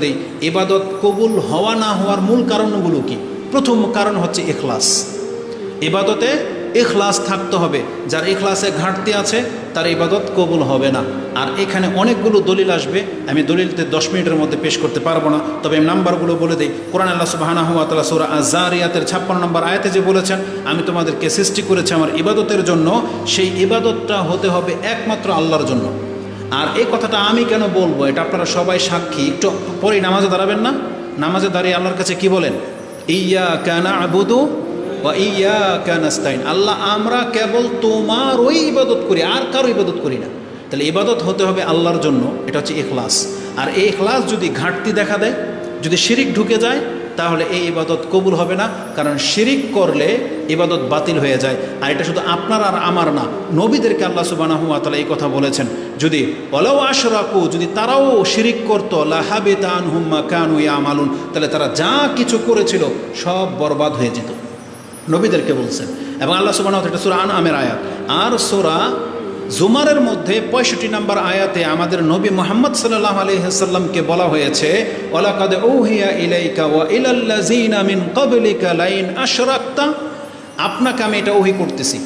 দেই এবাদত কবুল হওয়া না হওয়ার মূল কারণগুলো কি? প্রথম কারণ হচ্ছে এখলাস এবাদতে এখলাস থাকতে হবে। যার এখলাসে ঘাটতি আছে, তার ইবাদত কবুল হবে না। আর এখানে অনেকগুলো দলিল আসবে। আমি দলিলতে দশ মিনিটের মধ্যে পেশ করতে পারব না। তবে আমি নাম্বারগুলো বলে দিই। কোরআন আল্লাহ সুবাহানা হুয়াতাল্লাহ সুরা আজারিয়াতের ছাপ্পান্ন নম্বর আয়াতে যে বলেছেন, আমি তোমাদেরকে সৃষ্টি করেছি আমার ইবাদতের জন্য। সেই ইবাদতটা হতে হবে একমাত্র আল্লাহর জন্য। আর এই কথাটা আমি কেন বলব? এটা আপনারা সবাই সাক্ষী। একটু পরে নামাজে দাঁড়াবেন না? নামাজে দাঁড়িয়ে আল্লাহর কাছে কি বলেন? ইয়া কানা আবুদু বা ইয়া কানাস্তাইন আল্লাহ, আমরা কেবল তোমার ওই ইবাদত করি, আর কারও ইবাদত করি না। তাহলে ইবাদত হতে হবে আল্লাহর জন্য, এটা হচ্ছে ইখলাস। আর এই ইখলাস যদি ঘাটতি দেখা দেয়, যদি শিরিক ঢুকে যায় তাহলে এই ইবাদত কবুল হবে না, কারণ শিরিক করলে ইবাদত বাতিল হয়ে যায়। আর এটা শুধু আপনার আর আমার না, নবীদেরকে আল্লাহ সুবানাহু তালা এই কথা বলেছেন। যদি অলাও আশরাকু, যদি তারাও শিরিক করতো লাহাবে তান হুম্মা কানু আমালুন তাহলে তারা যা কিছু করেছিল সব বরবাদ হয়ে যেত। নবীদেরকে বলছেন। এবং আল্লাহ সুবাহ এটা সুরা আন আমের আয়াত। আর সোরা জুমারের মধ্যে পঁয়ষট্টি নম্বর আয়াতে আমাদের নবী মোহাম্মদ সাল্লাহ আলহিহাল্লামকে বলা হয়েছে ওলাকাদে ওহিয়া ইলাইকা ওয়া ইলাল্লাযিনা মিন ক্বাবলিকা লাইন আশরাকতা। আপনাকে আমি এটা ওহি করতেছি।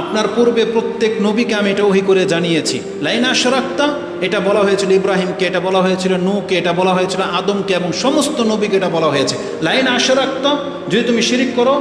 আপনার পূর্বে প্রত্যেক নবীকে আমি এটা ওহি করে জানিয়েছি। লাইন আশরাক্তা, এটা বলা হয়েছিল ইব্রাহিমকে, এটা বলা হয়েছিল নূকে এটা বলা হয়েছিল আদমকে এবং সমস্ত নবীকে এটা বলা হয়েছে। লাইন আশরাক্তা, যদি তুমি শিরিক করো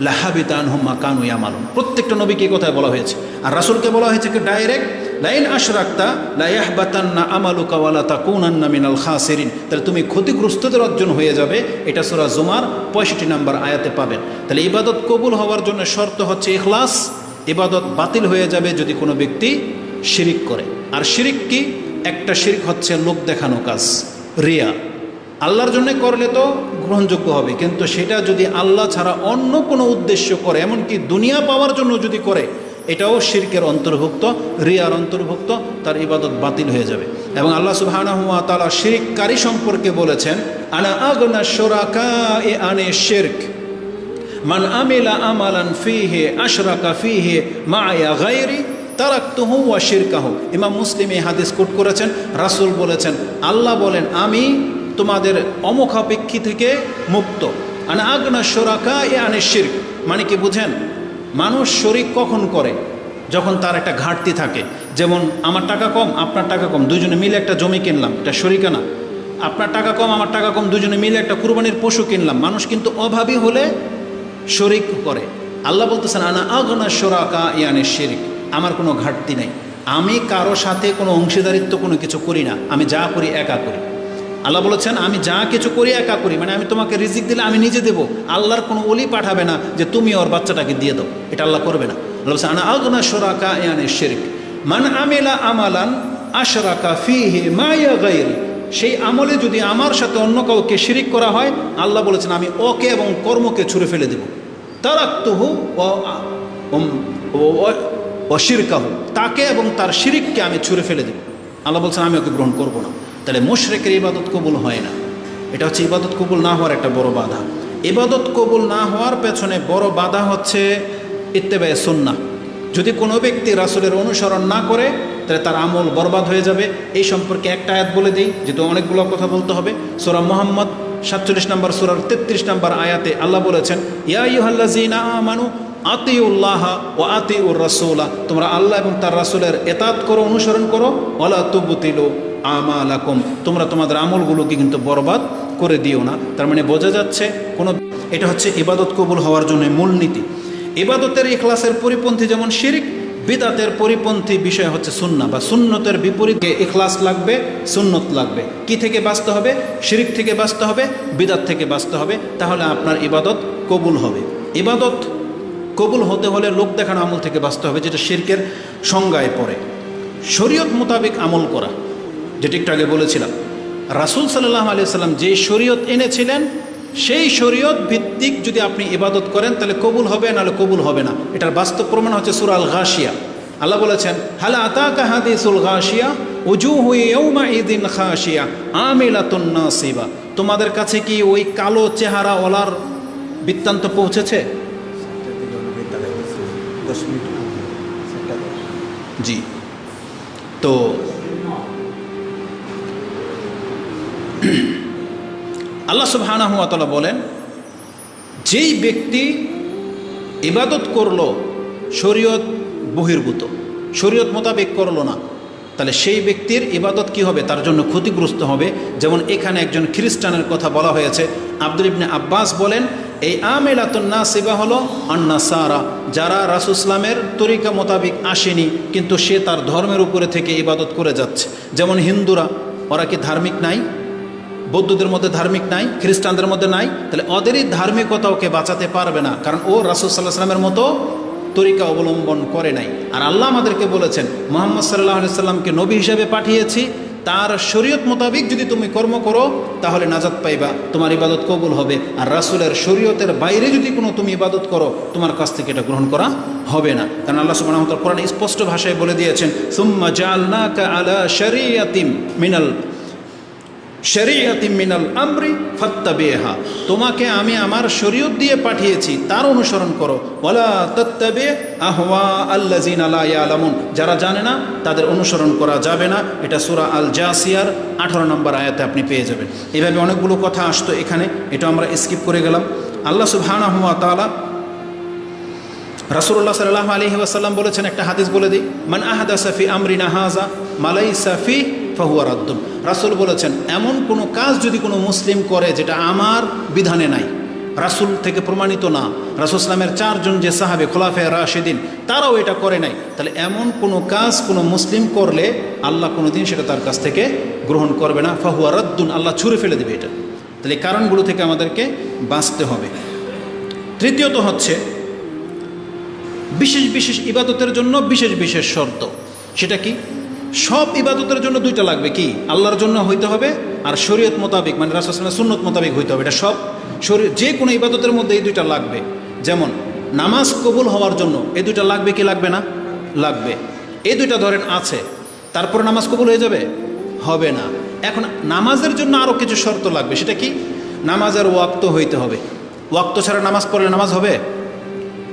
লাহাবিতান হুম্মা কানু ইয়ামালুন। প্রত্যেকটা নবীকে কথায় বলা হয়েছে। আর রাসুলকে বলা হয়েছে কি, ডাইরেক্ট লাইন আশরাক্তা লায়াহবাতান্না আমালুকা ওয়ালা তাকুনান্না মিনাল খাসিরিন। তাহলে তুমি ক্ষতিগ্রস্তদের অর্জন হয়ে যাবে। এটা সূরা জুমার পঁয়ষট্টি নাম্বার আয়াতে পাবেন। তাহলে ইবাদত কবুল হওয়ার জন্য শর্ত হচ্ছে ইখলাস। ইবাদত বাতিল হয়ে যাবে যদি কোনো ব্যক্তি শিরিক করে। আর শিরিক কি? একটা শিরিক হচ্ছে লোক দেখানো কাজ, রিয়া। আল্লাহর জন্য করলে তো গ্রহণযোগ্য হবে। কিন্তু সেটা যদি আল্লাহ ছাড়া অন্য কোনো উদ্দেশ্য করে, এমনকি দুনিয়া পাওয়ার জন্য যদি করে, এটাও শিরকের অন্তর্ভুক্ত, রিয়ার অন্তর্ভুক্ত, তার ইবাদত বাতিল হয়ে যাবে। এবং আল্লাহ সুবহানাহু ওয়া তাআলা শিরককারী সম্পর্কে বলেছেন আনা আগনা শুরাকা এ আনে শিরক। মান আমিলা আমালান ফিহে, আশরাকা ফিহে মায়া গায়রি, তারাক্তুহু ওয়া শিরকাহু। ইমাম মুসলিম এই হাদিস কোট করেছেন। রাসূল বলেছেন, আল্লাহ বলেন, আমি তোমাদের অমুখাপেক্ষী থেকে মুক্ত। আনা আগনা শোরাকা এ আনে মানে কি বুঝেন? মানুষ শরিক কখন করে? যখন তার একটা ঘাটতি থাকে। যেমন, আমার টাকা কম, আপনার টাকা কম দুজনে মিলে একটা জমি কিনলাম, এটা শরিকানা আপনার টাকা কম, আমার টাকা কম দুজনে মিলে একটা কুরবানির পশু কিনলাম। মানুষ কিন্তু অভাবী হলে শরিক করে। আল্লাহ বলতেছেন, আনা আগনা শোরাকা ইয়ানে শিরিক। আমার কোনো ঘাটতি নেই। আমি কারও সাথে কোনো অংশীদারিত্ব কোনো কিছু করি না। আমি যা করি, একা করি। আল্লাহ বলেছেন, আমি যা কিছু করি একা করি। মানে আমি তোমাকে রিজিক দিলে আমি নিজে দেবো। আল্লাহর কোনো ওলি পাঠাবে না যে তুমি ওর বাচ্চাটাকে দিয়ে দাও। এটা আল্লাহ করবে না। আল্লাহ বলছে আনা আগনা শোরাকা ইয়ানে শিরিক। মান আমেলা আমালান আশরাকা ফিহে মায়া গাইরি সেই আমলে যদি আমার সাথে অন্য কাউকে শিরিক করা হয়, আল্লাহ বলেছেন, আমি ওকে এবং কর্মকে ছুঁড়ে ফেলে দেব। তারাক্তহু অশিরকাহু তাকে এবং তার শিরিককে আমি ছুঁড়ে ফেলে দেব। আল্লাহ বলছেন, আমি ওকে গ্রহণ করব না। তাহলে মুশরেকের ইবাদত কবুল হয় না। এটা হচ্ছে ইবাদত কবুল না হওয়ার একটা বড় বাধা। ইবাদত কবুল না হওয়ার পেছনে বড় বাধা হচ্ছে ইত্তেবায় সুন্না যদি কোনো ব্যক্তি রাসুলের অনুসরণ না করে, তাহলে তার আমল বরবাদ হয়ে যাবে। এই সম্পর্কে একটা আয়াত বলে দিই, যেহেতু অনেকগুলো কথা বলতে হবে। সোরা মোহাম্মদ, সাতচল্লিশ নম্বর, সুরার তেত্রিশ নম্বর আয়াতে আল্লাহ বলেছেন, ইয়া ইউহাল্লাজিনা আমানু আতিউল্লাহ ও আতিউর রাসুল্লাহ তোমরা আল্লাহ এবং তার রাসুলের এতাত করো, অনুসরণ করো অলা তুবুতিলো। আমালাকুম। তোমরা তোমাদের আমলগুলোকে কিন্তু বরবাদ করে দিও না। তার মানে বোঝা যাচ্ছে কোনো এটা হচ্ছে ইবাদত কবুল হওয়ার জন্য মূলনীতি ইবাদতের ইখলাসের পরিপন্থী যেমন শিরিক, বিদাতের পরিপন্থী বিষয় হচ্ছে সুন্না বা সুন্নতের বিপরীতে। ইখলাস লাগবে, সুন্নত লাগবে। কি থেকে বাঁচতে হবে? শিরিক থেকে বাঁচতে হবে, বিদাত থেকে বাঁচতে হবে। তাহলে আপনার ইবাদত কবুল হবে। ইবাদত কবুল হতে হলে লোক দেখানো আমল থেকে বাঁচতে হবে যেটা শিরকের সংজ্ঞায় পড়ে। শরীয়ত মোতাবেক আমল করা। যেটি একটু আগে বলেছিলাম রাসুল সাল্লাহ আলিয়া সাল্লাম যে শরীয়ত এনেছিলেন সেই শরীয়ত ভিত্তিক যদি আপনি ইবাদত করেন তাহলে কবুল হবে নাহলে কবুল হবে না। এটার বাস্তব প্রমাণ হচ্ছে সুরাল ঘাসিয়া আল্লাহ বলেছেন হালা আতা কাহাদিসুল ঘাসিয়া উজু হুইমা ইদিন খাসিয়া আমিলাতুন নাসিবা। তোমাদের কাছে কি ওই কালো চেহারা ওলার বৃত্তান্ত পৌঁছেছে? জি। তো আল্লাহ সুবহানাহুয়াতলা বলেন, যেই ব্যক্তি ইবাদত করল, শরীয়ত বহির্ভূত, শরীয়ত মোতাবেক করল না, তাহলে সেই ব্যক্তির ইবাদত কি হবে? তার জন্য ক্ষতিগ্রস্ত হবে। যেমন এখানে একজন খ্রিস্টানের কথা বলা হয়েছে। আব্দুল ইবনে আব্বাস বলেন, এই আমেলাতুন্না সেবা হলো আন্না সারা যারা রাসুসলামের তরিকা মোতাবেক আসেনি, কিন্তু সে তার ধর্মের উপরে থেকে ইবাদত করে যাচ্ছে। যেমন হিন্দুরা, ওরা কি ধার্মিক নাই? বৌদ্ধদের মধ্যে ধার্মিক নাই, খ্রিস্টানদের মধ্যে নাই, তাহলে ওদেরই ধার্মিকতা ওকে বাঁচাতে পারবে না। কারণ ও রাসুল সাল্লাহ সাল্লামের মতো তরিকা অবলম্বন করে নাই। আর আল্লাহ আমাদেরকে বলেছেন, মোহাম্মদ সাল্লাহ সাল্লামকে নবী হিসাবে পাঠিয়েছি, তার শরীয়ত মোতাবিক যদি তুমি কর্ম করো, তাহলে নাজাত পাইবা, তোমার ইবাদত কবুল হবে। আর রাসুলের শরীয়তের বাইরে যদি কোনো তুমি ইবাদত করো, তোমার কাছ থেকে এটা গ্রহণ করা হবে না। কারণ আল্লাহ সুবাহ কোরআন স্পষ্ট ভাষায় বলে দিয়েছেন, সুম্মা জালনাকা আলা শরিয়াতিম মিনাল মিনাল আমরি ফত্তাবেহা। তোমাকে আমি আমার শরীয়ত দিয়ে পাঠিয়েছি, তার অনুসরণ করো। ওলা তত্তাবে আহওয়া আল্লাজিন আলা ইয়ালামুন। যারা জানে না, তাদের অনুসরণ করা যাবে না। এটা সুরা আল জাসিয়ার আঠারো নম্বর আয়াতে আপনি পেয়ে যাবেন। এভাবে অনেকগুলো কথা আসতো এখানে, এটা আমরা স্কিপ করে গেলাম। আল্লাহ সুবহানাহু ওয়া তাআলা রাসুল্লাহ সাল্লাহ আলহি ওয়াসাল্লাম বলেছেন, একটা হাদিস বলে দিই, মান আহাদা সাফি আমরিনা হাজা মালাই সাফি ফাহুয়া রাদ্দুন। রাসুল বলেছেন, এমন কোনো কাজ যদি কোনো মুসলিম করে যেটা আমার বিধানে নাই, রাসুল থেকে প্রমাণিত না, রাসুল ইসলামের চারজন যে সাহাবে, খোলাফে রাশেদিন, তারাও এটা করে নাই, তাহলে এমন কোনো কাজ কোনো মুসলিম করলে আল্লাহ কোনো দিন সেটা তার কাছ থেকে গ্রহণ করবে না। ফাহুয়া রাদ্দুন, আল্লাহ ছুঁড়ে ফেলে দেবে এটা। তাহলে কারণগুলো থেকে আমাদেরকে বাঁচতে হবে। তৃতীয়ত হচ্ছে, বিশেষ বিশেষ ইবাদতের জন্য বিশেষ বিশেষ শর্ত। সেটা কি? সব ইবাদতের জন্য দুইটা লাগবে কি? আল্লাহর জন্য হইতে হবে আর শরীয়ত মোতাবিক মানে রাসুলের সুন্নত মোতাবিক হইতে হবে। এটা সব শরীর যে কোনো ইবাদতের মধ্যে এই দুইটা লাগবে। যেমন নামাজ কবুল হওয়ার জন্য এই দুইটা লাগবে কি লাগবে না? লাগবে। এই দুইটা ধরেন আছে। তারপরে নামাজ কবুল হয়ে যাবে? হবে না। এখন নামাজের জন্য আরও কিছু শর্ত লাগবে। সেটা কি? নামাজের ওয়াক্ত হইতে হবে। ওয়াক্ত ছাড়া নামাজ পড়লে নামাজ হবে?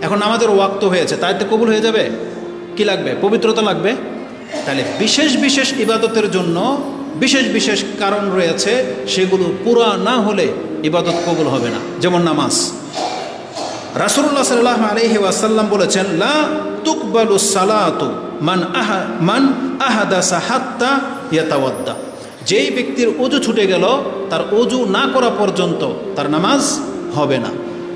এখন নামাজের ওয়াক্ত হয়েছে, তাইতে কবুল হয়ে যাবে? কি লাগবে? পবিত্রতা লাগবে? তাহলে বিশেষ বিশেষ ইবাদতের জন্য বিশেষ বিশেষ কারণ রয়েছে, সেগুলো পুরা না হলে ইবাদত কবুল হবে না। যেমন নামাজ। রাসুল্লাহ সাল্লাহ আলহি ওয়াসাল্লাম বলেছেন, লা তুকবালু সালাতু মান আহা, মান আহাদাসা হাত্তা ইয়াতাওয়াদ্দা। যেই ব্যক্তির অজু ছুটে গেল, তার অজু না করা পর্যন্ত তার নামাজ হবে না।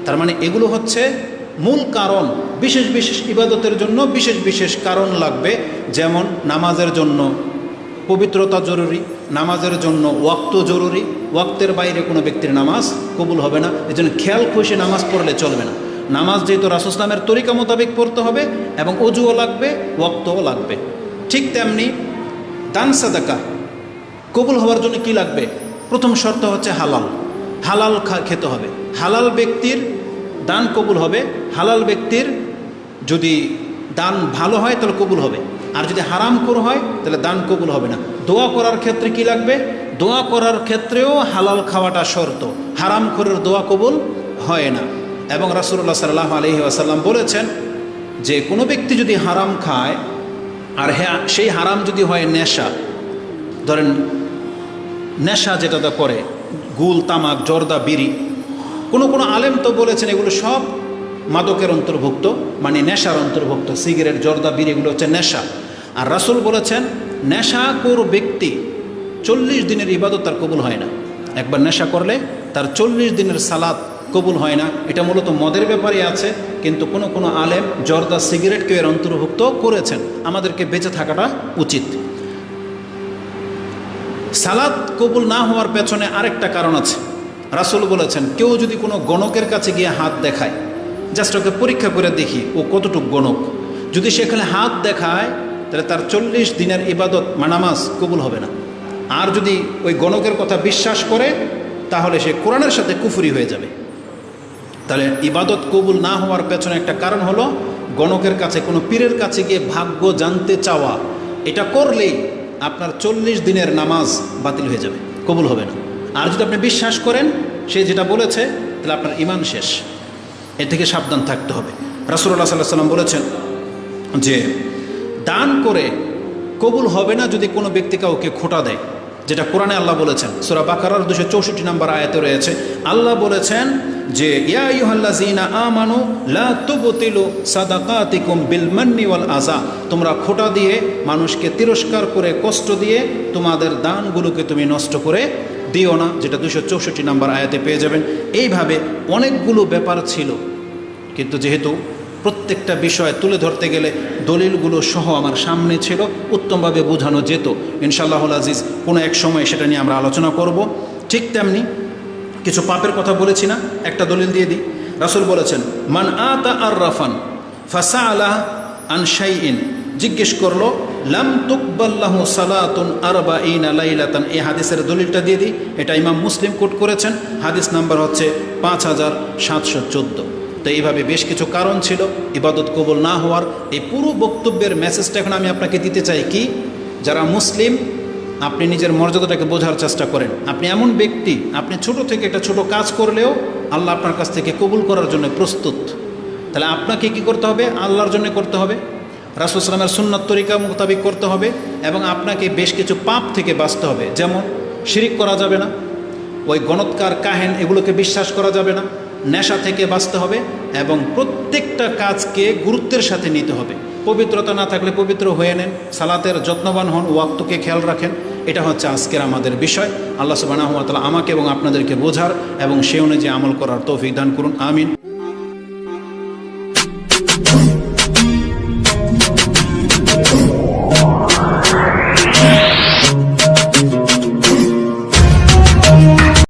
তার মানে এগুলো হচ্ছে মূল কারণ। বিশেষ বিশেষ ইবাদতের জন্য বিশেষ বিশেষ কারণ লাগবে। যেমন নামাজের জন্য পবিত্রতা জরুরি, নামাজের জন্য ওয়াক্ত জরুরি, ওয়াক্তের বাইরে কোনো ব্যক্তির নামাজ কবুল হবে না। এই জন্য খেয়াল খুশি নামাজ পড়লে চলবে না। নামাজ যেহেতু রাসুসলামের তরিকা মোতাবেক পড়তে হবে এবং অজুও লাগবে, ওয়াক্তও লাগবে। ঠিক তেমনি দান সাদাকা, কবুল হওয়ার জন্য কি লাগবে? প্রথম শর্ত হচ্ছে হালাল। হালাল খেতে হবে। হালাল ব্যক্তির দান কবুল হবে। হালাল ব্যক্তির যদি দান ভালো হয় তাহলে কবুল হবে। আর যদি হারাম কর হয়, তাহলে দান কবুল হবে না। দোয়া করার ক্ষেত্রে কি লাগবে? দোয়া করার ক্ষেত্রেও হালাল খাওয়াটা শর্ত। হারাম করার দোয়া কবুল হয় না। এবং রাসুল্লাহ সাল্লাহ আলহি আসাল্লাম বলেছেন যে, কোনো ব্যক্তি যদি হারাম খায়, আর হ্যাঁ সেই হারাম যদি হয় নেশা, ধরেন নেশা যেটা করে, গুল, তামাক, জর্দা, বিড়ি, কোনো কোনো আলেম তো বলেছেন এগুলো সব মাদকের অন্তর্ভুক্ত মানে নেশার অন্তর্ভুক্ত, সিগারেট, জর্দা, বিড়ি, এগুলো হচ্ছে নেশা। আর রাসুল বলেছেন নেশাকোর ব্যক্তি চল্লিশ দিনের ইবাদত তার কবুল হয় না। একবার নেশা করলে তার চল্লিশ দিনের সালাদ কবুল হয় না। এটা মূলত মদের ব্যাপারে আছে, কিন্তু কোনো কোনো আলেম জর্দা সিগারেটকে এর অন্তর্ভুক্ত করেছেন। আমাদেরকে বেঁচে থাকাটা উচিত। সালাদ কবুল না হওয়ার পেছনে আরেকটা কারণ আছে। রাসুল বলেছেন, কেউ যদি কোনো গণকের কাছে গিয়ে হাত দেখায়, জাস্ট ওকে পরীক্ষা করে দেখি ও কতটুক গণক। যদি সেখানে হাত দেখায় তাহলে তার চল্লিশ দিনের ইবাদত মানামাজ কবুল হবে না। আর যদি ওই গণকের কথা বিশ্বাস করে, তাহলে সে কোরআনের সাথে কুফুরি হয়ে যাবে। তাহলে ইবাদত কবুল না হওয়ার পেছনে একটা কারণ হলো, গণকের কাছে, কোনো পীরের কাছে গিয়ে ভাগ্য জানতে চাওয়া, এটা করলেই আপনার চল্লিশ দিনের নামাজ বাতিল হয়ে যাবে, কবুল হবে না। আর যদি আপনি বিশ্বাস করেন, সে যেটা বলেছে, তাহলে আপনার ইমান শেষ। এ থেকে সাবধান থাকতে হবে। রাসুল্লাহ সাল্লাহ সাল্লাম বলেছেন যে দান করে কবুল হবে না যদি কোনো ব্যক্তি কাউকে খোটা দেয়, যেটা কোরআনে আল্লাহ বলেছেন। সুরা বাকারার দুশো চৌষট্টি নম্বর আয়াতে রয়েছে, আল্লাহ বলেছেন যে বিল আযা। তোমরা খোটা দিয়ে মানুষকে তিরস্কার করে, কষ্ট দিয়ে তোমাদের দানগুলোকে তুমি নষ্ট করে দিও না, যেটা দুশো চৌষট্টি নম্বর আয়াতে পেয়ে যাবেন। এইভাবে অনেকগুলো ব্যাপার ছিল। কিন্তু যেহেতু প্রত্যেকটা বিষয় তুলে ধরতে গেলে দলিলগুলো সহ আমার সামনে ছিল, উত্তমভাবে বোঝানো যেত। ইনশাআল্লাহুল আজিজ, কোনো এক সময় সেটা নিয়ে আমরা আলোচনা করব। ঠিক তেমনি কিছু পাপের কথা বলেছি না, একটা দলিল দিয়ে দিই। রাসুল বলেছেন, মান আতা আর রাফান ফাসা আলাহ আন শাইইন। জিজ্ঞেস করল, লাম তুকবাল্লাহু সালাতুন আরবা ইনা লাইলাতান? এই হাদিসের দলিলটা দিয়ে দিই। এটা ইমাম মুসলিম কোট করেছেন। হাদিস নাম্বার হচ্ছে পাঁচ হাজার সাতশো চোদ্দ। তো এইভাবে বেশ কিছু কারণ ছিল। ইবাদত কবুল না হওয়ার এই পুরো বক্তব্যের মেসেজটা এখন আমি আপনাকে দিতে চাই কি? যারা মুসলিম, আপনি নিজের মর্যাদাটাকে বোঝার চেষ্টা করেন। আপনি এমন ব্যক্তি, আপনি ছোট থেকে একটা ছোট কাজ করলেও আল্লাহ আপনার কাছ থেকে কবুল করার জন্য প্রস্তুত। তাহলে আপনাকে কি করতে হবে? আল্লাহর জন্য করতে হবে। রাসুল সালামের সুন্নত তরিকা মোতাবিক করতে হবে এবং আপনাকে বেশ কিছু পাপ থেকে বাঁচতে হবে। যেমন, শিরিক করা যাবে না, ওই গণৎকার কাহেন এগুলোকে বিশ্বাস করা যাবে না নেশা থেকে বাঁচতে হবে এবং প্রত্যেকটা কাজকে গুরুত্বের সাথে নিতে হবে। পবিত্রতা না থাকলে পবিত্র হয়ে নেন, সালাতের যত্নবান হন, ওয়াক্তকে খেয়াল রাখেন, এটা হচ্ছে আজকের আমাদের বিষয়। আল্লাহ সুবাহ আমাকে এবং আপনাদেরকে বোঝার এবং সে অনুযায়ী আমল করার তৌফিক দান করুন, আমিন।